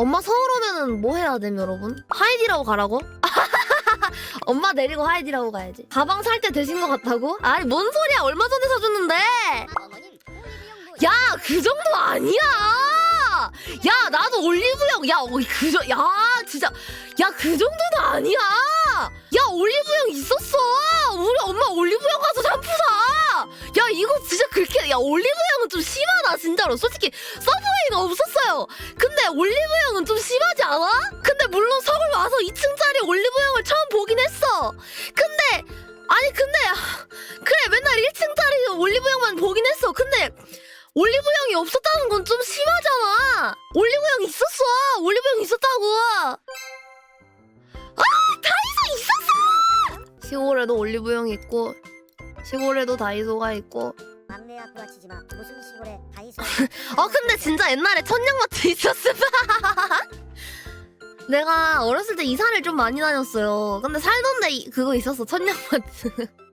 엄마 서울 오면은 뭐 해야 됨 여러분? 하이디라고 가라고? 엄마 내리고 하이디라고 가야지. 가방 살 때 되신 것 같다고? 아니 뭔 소리야? 얼마 전에 사줬는데? 야 그 정도 아니야. 야 나도 올리브영 야그정야 진짜 야 그 정도는 아니야. 야 올리브영 있었어. 우리 엄마 올리브영 가서 샴푸 사. 야 이거 진짜 그렇게 야 올리브영은 좀 심 하다 진짜로. 솔직히 서브웨이는 없었어요. 근데 올리브영은 좀 심하지 않아? 근데 물론 서울 와서 2층짜리 올리브영을 처음 보긴 했어. 근데 아니 근데 하, 그래 맨날 1층짜리 올리브영만 보긴 했어. 근데 올리브영이 없었다는 건 좀 심하잖아. 올리브영 있었어. 올리브영 있었다고. 아 다이소 있었어. 시골에도 올리브영 있고 시골에도 다이소가 있고. 막내야 구라치지 마. 무슨 시골에 다이소. 어 근데 진짜 옛날에 천냥마트 있었음. 내가 어렸을 때 이사를 좀 많이 다녔어요. 근데 살던 데 이- 그거 있었어 천냥마트.